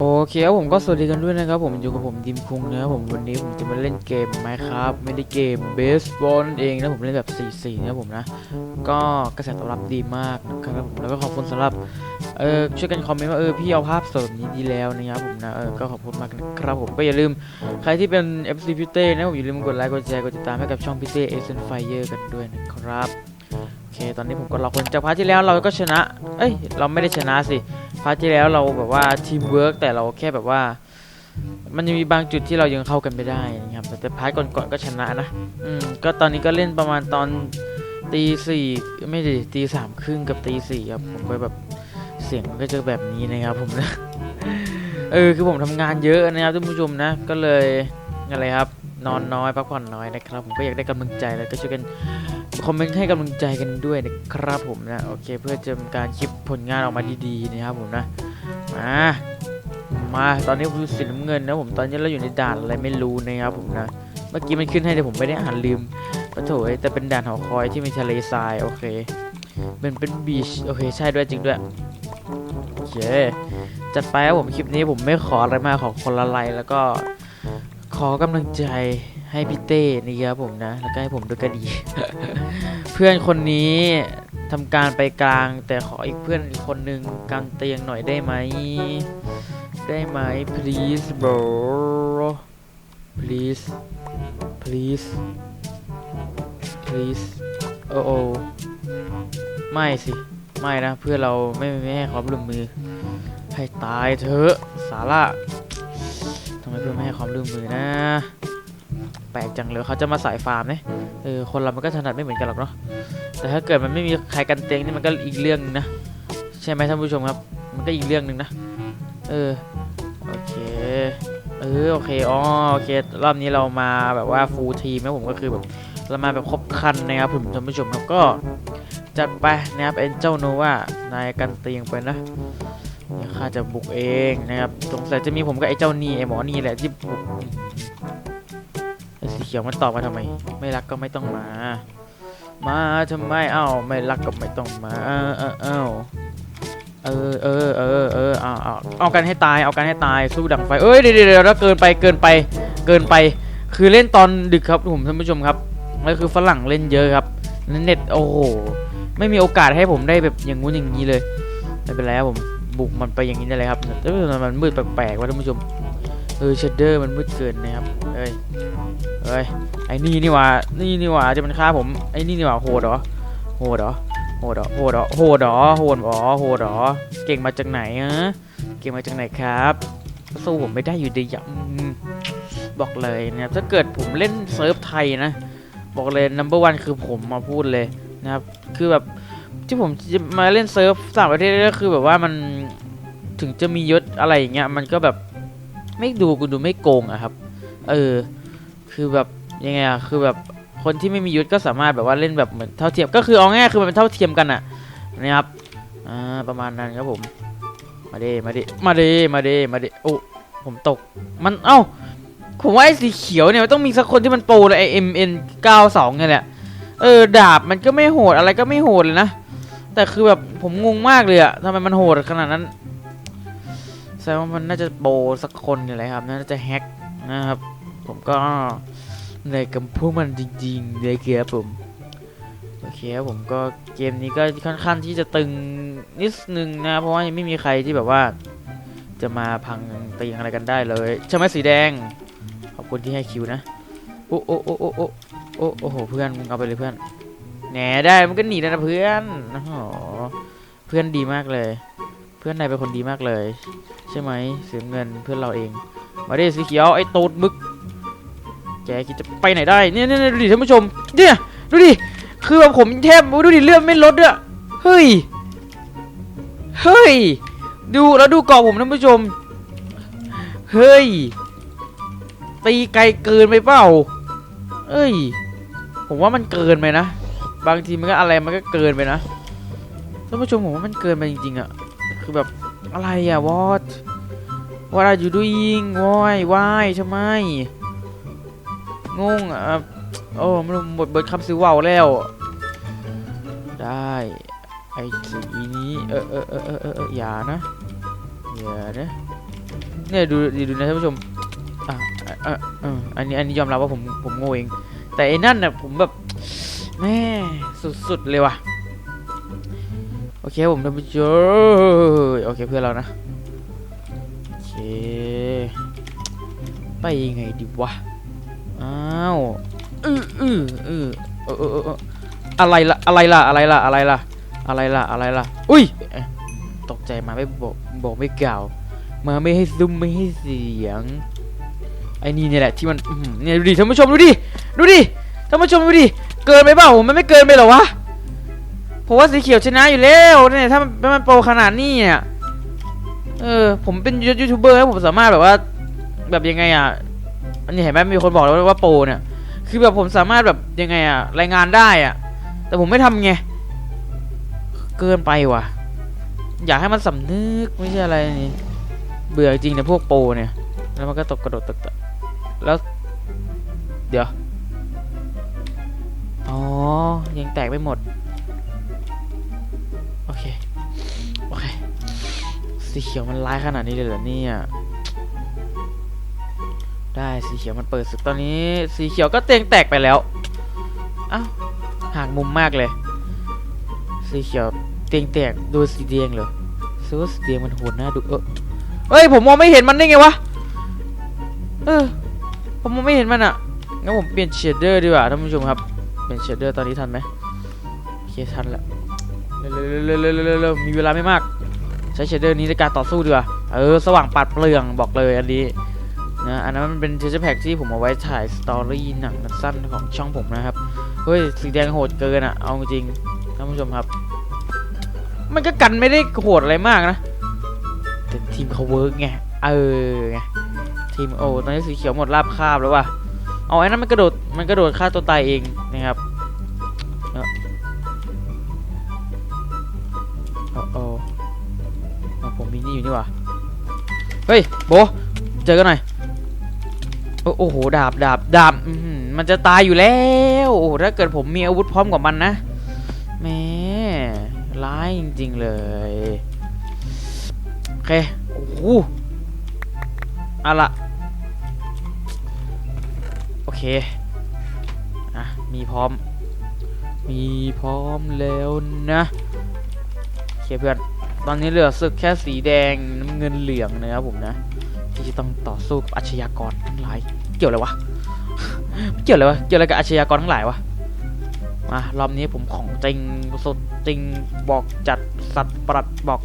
โอเคครับผมก็สวัสดีกันด้วยนะครับผมอยู่กับผมดิมคุงนะครับผมวันนี้ผมจะมาเล่นเกมไหมครับไม่ได้เกมเบสบอลเองนะผมเล่นแบบ4-4นะผมนะ ก็กระแสตอบรับดีมากนะครับผมแล้วก็ขอบคุณสำหรับเออช่วยกันคอมเมนต์ว่าเออพี่เอาภาพสดนี้ดีแล้วนะครับผมนะเออก็ขอบคุณมากนะครับผมก็อย่าลืมใครที่เป็น FC พิเต้นะผมอย่าลืมกดไลค์กดแชร์กดติดตามให้กับช่องพิเต้เอเซนไฟเยอร์กันด้วยนะครับโอเคตอนนี้ผมก็รอคนจากพาร์ทที่แล้วเราก็ชนะ เอ้ยเราไม่ได้ชนะสิ พาร์ทที่แล้วเราแบบว่าทีมเวิร์กแต่เราแค่แบบว่า มันยังมีบางจุดที่เรายังเข้ากันไม่ได้นะครับแต่แต่พาร์ทก่อนๆก็ชนะนะอืมก็ตอนนี้ก็เล่นประมาณตอนตีสี่ไม่ดิตีสามครึ่งกับตีสี่ครับผมก็แบบเสียงมันก็จะแบบนี้นะครับผมนะเออคือผมทำงานเยอะนะครับท่านผู้ชมนะ ก็เลยอะไรครับ นอนน้อยพักผ่อนน้อยนะครับ ผมก็อยากได้กำลังใจแล้วก็ช่วยกันคอมเมนต์ให้กำลังใจกันด้วยนะครับผมนะโอเค เพื่อจะการคลิปผลงานออกมาดีๆนะครับผมนะมามาตอนนี้ผมสีน้ำเงินนะผมตอนนี้เราอยู่ในด่านอะไรไม่รู้นะครับผมนะเมื่อกี้มันขึ้นให้แต่ผมไม่ได้อ่านลืมปะโถยแต่เป็นด่านหอคอยที่มีทะเลทรายโอเคเป็นเป็นบีชโอเคใช่ด้วยจริงด้วยโอเคจัดไปครับผมคลิปนี้ผมไม่ขออะไรมากขอคนละไลแล้วก็ ขอกำลังใจให้พี่เต้นี่ครับผมนะ แล้วก็ให้ผมด้วยก็ดี เพื่อนคนนี้ทำการไปกลาง แต่ขออีกเพื่อนอีกคนนึงกางเตียงหน่อยได้ไหม ได้ไหม please bro please please please โอ้โอไม่สิ ไม่นะ เพื่อนเราไม่ไม่ให้ความร่วมมือ ให้ตายเถอะ สาระ ทำไมเพื่อนไม่ให้ความร่วมมือนะ แปลกจังเลยเขาจะมาสายฟาร์มเนี่ยเออคนเรามันก็ถนัดไม่เหมือนกันหรอกเนาะแต่ถ้าเกิดมันไม่มีใครกันเตียงนี่มันก็อีกเรื่องนึงนะใช่ไหมท่านผู้ชมครับ มันก็อีกเรื่องหนึ่งนะเออโอเคเออโอเคอ๋อโอเครอบนี้เรามาแบบว่าฟูลทีมนะผมก็คือแบบเรามาแบบครบคันนะครับผมท่านผู้ชมครับก็จัดไปนะครับเอ็นเจ้าโนว่านายกันเตียงไปนะ เดี๋ยวข้าจะบุกเองนะครับสงสัยจะมีผมกับไอ้เจ้านี่ไอ้หมอนี่แหละที่บุกไอ้สีเขียวมันตอบมาทำไม ไม่รักก็ไม่ต้องมา มาทำไมเอ้าไม่รักก็ไม่ต้องมาเอ้าเอ้าเอ้าเออเออเออเออเอาเอาเอากันให้ตายเอากันให้ตายสู้ดังไฟเอ้ยเดี๋ยวเดี๋ยวเดี๋ยวแล้วเกินไปเกินไปเกินไป คือเล่นตอนดึกครับผมท่านผู้ชมครับแล้วคือฝรั่งเล่นเยอะครับเน็ตโอ้โหไม่มีโอกาสให้ผมได้แบบอย่างงู้นอย่างนี้เลยไม่เป็นไรครับผม บุกมันไปอย่างนี้ได้เลยครับแต่ว่ามันมืดแปลกๆว่าท่านผู้ชมเออเชดเดอร์มันมืดเกินนะครับเอ้ยเอ้ยไอ้นี่นี่หว่านี่นี่หว่าจะมันฆ่าผมไอ้นี่นี่หว่าโหดเหรอโหดเหรอโหดเหรอโหดเหรอโหดเหรอโหดเหรอโหดเหรอเก่งมาจากไหนฮะเก่งมาจากไหนครับสู้ผมไม่ได้อยู่ดีอะอืมบอกเลยนะครับถ้าเกิดผมเล่นเซิร์ฟไทยนะ บอกเลย number one คือผมมาพูดเลยนะครับ คือแบบ ที่ผมจะมาเล่นเซิร์ฟต่างประเทศก็คือแบบว่ามันถึงจะมียศอะไรอย่างเงี้ยมันก็แบบไม่ดูกูดูไม่โกงอะครับ เออ คือแบบยังไงอะคือแบบคนที่ไม่มียุทธก็สามารถแบบว่าเล่นแบบเหมือนเท่าเทียมก็คือเอาง่ายคือมันเป็นเท่าเทียมกันอะนะครับอ่าประมาณนั้นครับผม มาเดมาเดมาเดมาเดมาเดโอ้ผมตกมันเอ้าผมว่าไอ้สีเขียวเนี่ยมันต้องมีสักคนที่มันโปรเลยไอเอ็มเอ็นเก้าสองเนี่ยแหละเออดาบมันก็ไม่โหดอะไรก็ไม่โหดเลยนะ แต่คือแบบผมงงมากเลยอะทำไมมันโหดขนาดนั้นแสดงว่ามันน่าจะโปรสักคนเนี่แหละครับ น่าจะแฮกนะครับ ผมก็ในกับพวกมันจริงๆเลยครับผมโอเคครับผมก็เกมนี้ก็ค่อนข้างที่จะตึงนิดนึงนะ เพราะว่ายังไม่มีใครที่แบบว่า จะมาพังตีอะไรกันได้เลยใช่ไหมสีแดง ขอบคุณที่ให้คิวนะ โอ้โอ้โอ้โอ้โอ้โอ้โอ้โหเพื่อนมึงเอาไปเลยเพื่อน แหนได้มันก็หนีแล้วนะเพื่อนโอ้โหเพื่อนดีมากเลย เพื่อนนายเป็นคนดีมากเลย ใช่ไหมเสียเงินเพื่อนเราเอง มาดิสีเขียวไอ้ตูดมึก แกคิดจะไปไหนได้เนี่ยเนี่ยดูดิท่านผู้ชมเนี่ยดูดิคือแบบผมแทบดูดิเลือดไม่ลดอะเฮ้ยเฮ้ยดูแล้วดูเกาะผมท่านผู้ชม เฮ้ย ตีไกลเกินไปเปล่าเอ้ย ผมว่ามันเกินไปนะ บางทีมันก็อะไรมันก็เกินไปนะท่านผู้ชมผมว่ามันเกินไปจริงๆอะคือแบบอะไรอะ what what are you doing why why ทำไมงงอะโอ้มันหมดเบิดคำซื้อว่าวแล้ว ได้ไอ้สีนี้เออเออเออเออเอออย่านะอย่านะเนี่ยดูดูนะท่านผู้ชมอะอะอะอะอันนี้อันนี้ยอมรับว่าผมผมโง่เอง แต่ไอ้นั่นน่ะผมแบบ แม่สุดๆเลยว่ะ โอเคผมท่านผู้ชมโอเคเพื่อนเรานะ โอเค ไปยังไงดีวะ อ้าวอืออืออือเออเออเออเอออะไรล่ะ อะไรล่ะ อะไรล่ะ อะไรล่ะ อะไรล่ะ อะไรล่ะ อุ้ย ตกใจมาไม่บอกบอกไม่กล่าว มาไม่ให้ซุ้มไม่ให้เสียง ไอ้นี่เนี่ยแหละที่มันเนี่ยดูดิท่านผู้ชมดูดิ ดูดิท่านผู้ชมดูดิ เกินไปเปล่ามันไม่เกินไปหรอวะผมว่าสีเขียวชนะอยู่แล้วเนี่ยถ้ามันมันโปรขนาดนี้เนี่ยเออผมเป็นยูทูบเบอร์แล้วผมสามารถแบบว่า แบบยังไงอะอันนี้เห็นไหมมีคนบอกแล้วว่าโปรเนี่ย คือแบบผมสามารถแบบยังไงอะรายงานได้อะ แต่ผมไม่ทำไงเกินไปว่ะ อยากให้มันสำนึกไม่ใช่อะไรนี่เบื่อจริงนะพวกโปรเนี่ย แล้วมันก็ตกกระโดดตกแล้ว เดี๋ยว อ๋อ ยังแตกไม่หมด โอเค โอเค สีเขียวมันร้ายขนาดนี้เลยเหรอเนี่ยได้สีเขียวมันเปิดศึกตอนนี้ สีเขียวก็เตียงแตกไปแล้วอ้าวห่างมุมมากเลย สีเขียวเตียงแตกดูสีแดงเหรอซื้อว่าสีแดงมันโหดหน้าดูเออเฮ้ยผมมองไม่เห็นมันได้ไงวะเออผมมองไม่เห็นมันอะงั้นผมเปลี่ยนเชดเดอร์ดีกว่าท่านผู้ชมครับ เปลี่ยนเชดเดอร์ตอนนี้ทันไหมโอเคทันละเร็วเร็วเร็วเร็วเร็วเร็วมีเวลาไม่มาก ใช้เชดเดอร์นี้ในการต่อสู้ดีกว่าเออสว่างปัดเปลืองบอกเลยอันนี้นะอันนั้นมันเป็นเทสแพ็กที่ผมเอาไว้ถ่ายสตอรี่หนังสั้นของช่องผมนะครับเฮ้ยสีแดงโหดเกินอะเอาจริงท่านผู้ชมครับ มันก็กันไม่ได้โหดอะไรมากนะแต่ทีมเขาเวิร์กไงเออไงทีมโอ้ตอนนี้สีเขียวหมดราบคาบแล้วว่ะ เอาไอ้นั่นมันกระโดดมันกระโดดฆ่าตัวตายเองนะครับเออเอาเอาเอาผมมีนี่อยู่นี่วะเฮ้ยโบเจอกันหน่อยโอ้โหดาบดาบดาบมันจะตายอยู่แล้วโอ้ถ้าเกิดผมมีอาวุธพร้อมกว่ามันนะแหม่ร้ายจริงๆเลยโอเคโอ้โหอาละ เคอะมีพร้อม มีพร้อมแล้วนะโอเคเพื่อนตอนนี้เหลือศึกแค่สีแดงน้ำเงินเหลืองนะครับผมนะ ที่จะต้องต่อสู้กับอาชญากรทั้งหลายเกี่ยวอะไรวะเกี่ยวอะไรวะเกี่ยวอะไรกับอาชญากรทั้งหลายวะมารอบนี้ผมของจริงสดจริงบอกจัดสัตว์ประหลัดบอก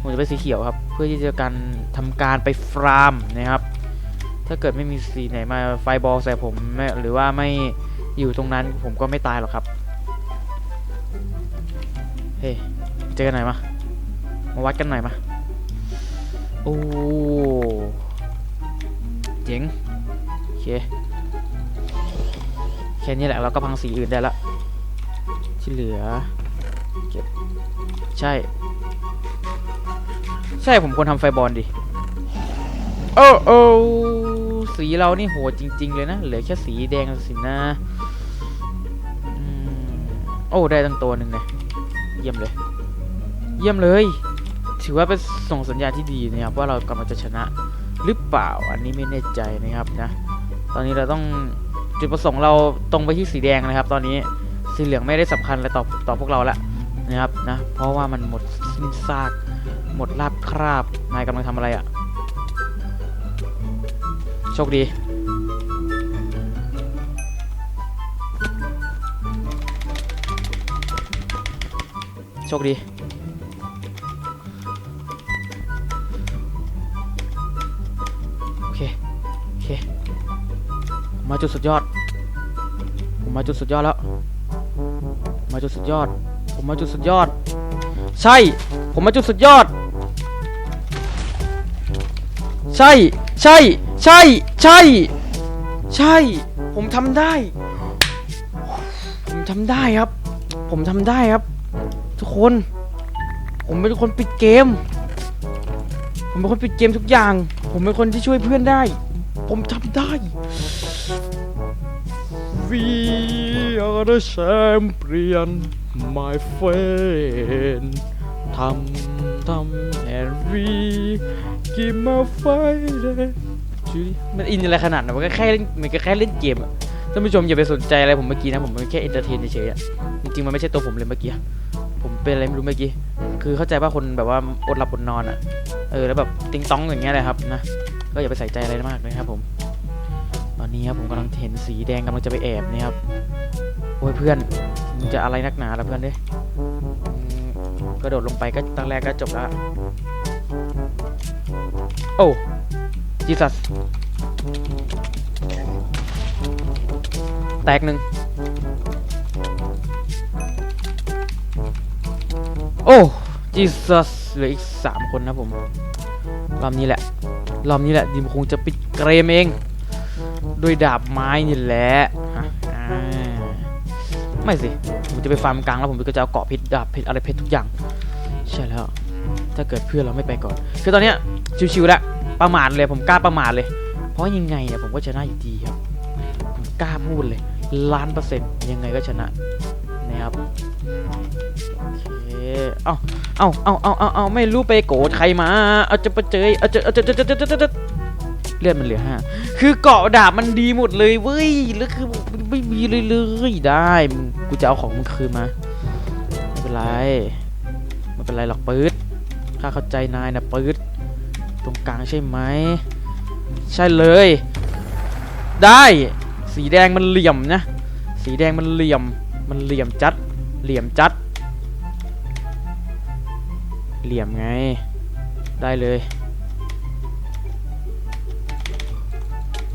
ผมจะไปสีเขียวครับ เพื่อที่จะการทำการไปฟาร์มนะครับ ถ้าเกิดไม่มีสีไหนมาไฟบอลใส่ผมไม่หรือว่าไม่อยู่ตรงนั้นผมก็ไม่ตายหรอกครับ เฮ้ยเจอกันหน่อยมา มาวัดกันหน่อยมา โอ้เจ๋งโอเคแค่นี้แหละเราก็พังสีอื่นได้ละ ที่เหลือเก็บใช่ ใช่ผมควรทำไฟบอลดิ โอ้โอ้ สีเรานี่โหดจริง ๆ เลยนะ เหลือแค่สีแดงสินะโอ้ได้ตั้งตัวหนึ่งเลยเยี่ยมเลย เยี่ยมเลย ถือว่าเป็นส่งสัญญาณที่ดีนะครับ ว่าเรากำลังจะชนะหรือเปล่าอันนี้ไม่แน่ใจนะครับนะ ตอนนี้เราต้องจุดประสงค์เราตรงไปที่สีแดงนะครับ ตอนนี้สีเหลืองไม่ได้สำคัญอะไรต่อต่อพวกเราละนะครับนะเพราะว่ามันหมดสิ้นซากหมดราบคราบนายกำลังทำอะไรอะ่ะ โชคดี โชคดี โอเค โอเค มาจุดสุดยอด ผมมาจุดสุดยอดแล้ว มาจุดสุดยอด ผมมาจุดสุดยอด ใช่ ผมมาจุดสุดยอด ใช่ ใช่ ใช่ ใช่ ใช่ ผมทำได้ ผมทำได้ครับ ผมทำได้ครับ ทุกคน ผมเป็นคนปิดเกม ผมเป็นคนปิดเกมทุกอย่าง ผมเป็นคนที่ช่วยเพื่อนได้ ผมทำได้ We are the champion my friend ทำทำ and we keep my fire มันอินอะไรขนาดนั้นมันก็แค่เล่นมันก็แค่เล่นเกมอะท่านผู้ชมอย่าไปสนใจอะไรผมเมื่อกี้นะผมแค่เอนเตอร์เทนเฉยๆอะจริงๆมันไม่ใช่ตัวผมเลยเมื่อกี้ผมเป็นอะไรไม่รู้เมื่อกี้คือเข้าใจว่าคนแบบว่าอดหลับอดนอนอะเออแล้วแบบติงต้องอย่างเงี้ยเลยครับนะก็อย่าไปใส่ใจอะไรมากเลยครับผม ตอนนี้ครับผมกำลังเห็นสีแดงกำลังจะไปแอบนี่ครับโอ้ยเพื่อนมึงจะอะไรนักหนาละเพื่อนเด้ยกระโดดลงไปก็ตั้งแรกก็จบแล้วโอ้ จีสัสแตกหนึ่งโอ้จีสัสเหลืออีกสามคนนะผม รอบนี้แหละ รอบนี้แหละดิมคงจะปิดเกรมเอง ด้วยดาบไม้นี่แหละไม่สิ ผมจะไปฟาร์มกลางแล้วผมก็จะเอาเกาะเพชรดาบเพชรอะไรเพชรทุกอย่าง ใช่แล้ว ถ้าเกิดเพื่อนเราไม่ไปก่อน คือตอนเนี้ยชิวๆแล้ว ประมาทเลยผมกล้าประมาทเลย เพราะยังไงเนี่ยผมก็ชนะอยู่ดีครับผมกล้าพูดเลยล้านเปอร์เซ็นต์ยังไงก็ชนะนะครับโอเคเอ้าเอ้าเอ้าเอ้าเอ้าเอ้าไม่รู้ไปโกรธใครมาเอาจะไปเจยเอาจะเอาจะจะจะจะจะเลือดมันเหลือห้าคือเกาะดาบมันดีหมดเลยเว้ยแล้วคือไม่มีเลยเลยได้กูจะเอาของมึงคืนมาไม่เป็นไรไม่เป็นไรหรอกปื๊ดข้าเข้าใจนายนะปื๊ด ตรงกลางใช่ไหมใช่เลย ได้สีแดงมันเหลี่ยมนะ สีแดงมันเหลี่ยมมันเหลี่ยมจัด เหลี่ยมจัด เหลี่ยมไง ได้เลย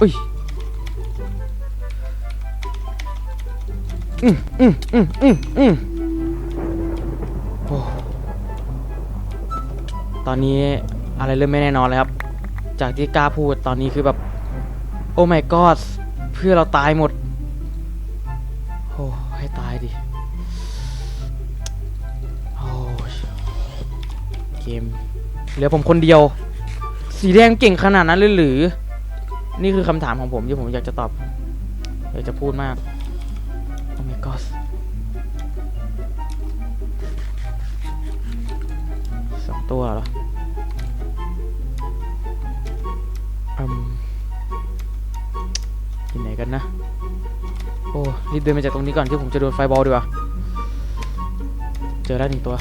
อุ้ยอืมอืมอืมอืมอืมโอ้ตอนนี้ อะไรเริ่มไม่แน่นอนเลยครับ จากที่กล้าพูดตอนนี้คือแบบ โอ้ my god เพื่อเราตายหมดโอ้ให้ตายดิโอ้เกมเหลือผมคนเดียว สีแดงเก่งขนาดนั้นเลยหรือ นี่คือคำถามของผมที่ผมอยากจะตอบอยากจะพูดมากโอ้ my god สองตัวเหรอ กันนะ โอ้รีบเดินมาจากตรงนี้ก่อนที่ผมจะโดนไฟบอลดีกว่า เจอแล้วหนึ่งตัว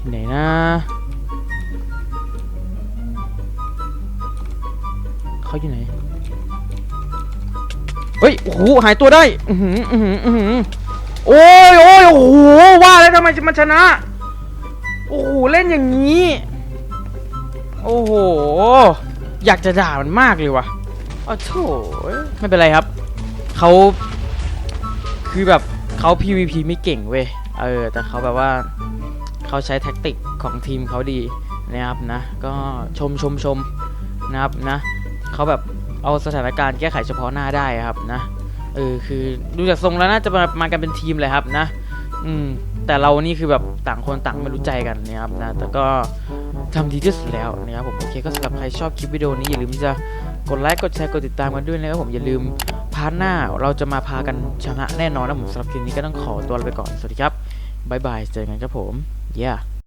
ที่ไหนนะเขาอยู่ไหน เฮ้ย โอ้โห หายตัวได้ อือหือ อือหือ อือหือ โอ้ยโอ้ยโอ้โห ว่าแล้วทำไมจะมันชนะ โอ้โห เล่นอย่างนี้ โอ้โห อยากจะด่ามันมากเลยว่ะอ้าวโถไม่เป็นไรครับ เขาคือแบบเขา PVP ไม่เก่งเว้ย เออ แต่เขาแบบว่าเขาใช้แท็กติกของทีมเขาดีนะครับนะ ก็ชมชมชมนะครับนะเขาแบบเอาสถานการณ์แก้ไขเฉพาะหน้าได้ครับนะ เออ คือดูจากทรงแล้วน่าจะมามากันเป็นทีมเลยครับนะ อืม แต่เรานี่คือแบบต่างคนต่างไม่รู้ใจกันนะครับนะแต่ก็ทำดีที่สุดแล้วนะครับผมโอเคก็สำหรับใครชอบคลิปวิดีโอนี้อย่าลืมที่จะกดไลค์กดแชร์กดติดตามกันด้วยนะครับผมอย่าลืมพาร์ทหน้าเราจะมาพากันชนะแน่นอนนะผมสำหรับคลิปนี้ก็ต้องขอตัวลาไปก่อนสวัสดีครับบายบายเจอกันครับผมเย้